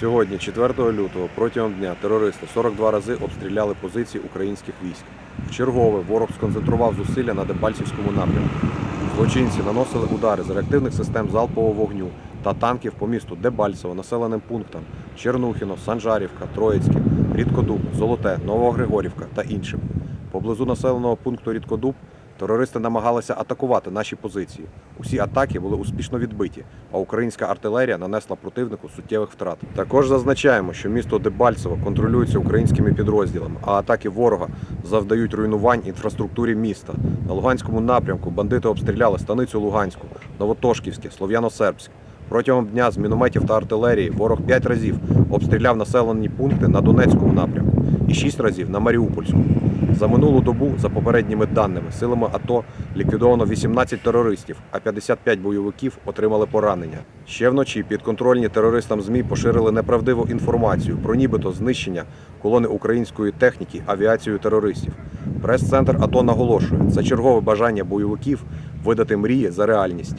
Сьогодні, 4 лютого, протягом дня терористи 42 рази обстріляли позиції українських військ. Вчергове ворог сконцентрував зусилля на Дебальцівському напрямку. Злочинці наносили удари з реактивних систем залпового вогню та танків по місту Дебальцево, населеним пунктам Чернухіно, Санжарівка, Троїцьке, Рідкодуб, Золоте, Новогригорівка та іншим. Поблизу населеного пункту Рідкодуб терористи намагалися атакувати наші позиції. Усі атаки були успішно відбиті, а українська артилерія нанесла противнику суттєвих втрат. Також зазначаємо, що місто Дебальцево контролюється українськими підрозділами, а атаки ворога завдають руйнувань інфраструктурі міста. На Луганському напрямку бандити обстріляли станицю Луганську, Новотошківське, Слов'яно-Сербськ. Протягом дня з мінометів та артилерії ворог 5 разів обстріляв населені пункти на Донецькому напрямку і 6 разів на Маріупольському. За минулу добу, за попередніми даними, силами АТО ліквідовано 18 терористів, а 55 бойовиків отримали поранення. Ще вночі підконтрольні терористам ЗМІ поширили неправдиву інформацію про нібито знищення колони української техніки авіацією терористів. Прес-центр АТО наголошує, це чергове бажання бойовиків видати мрії за реальність.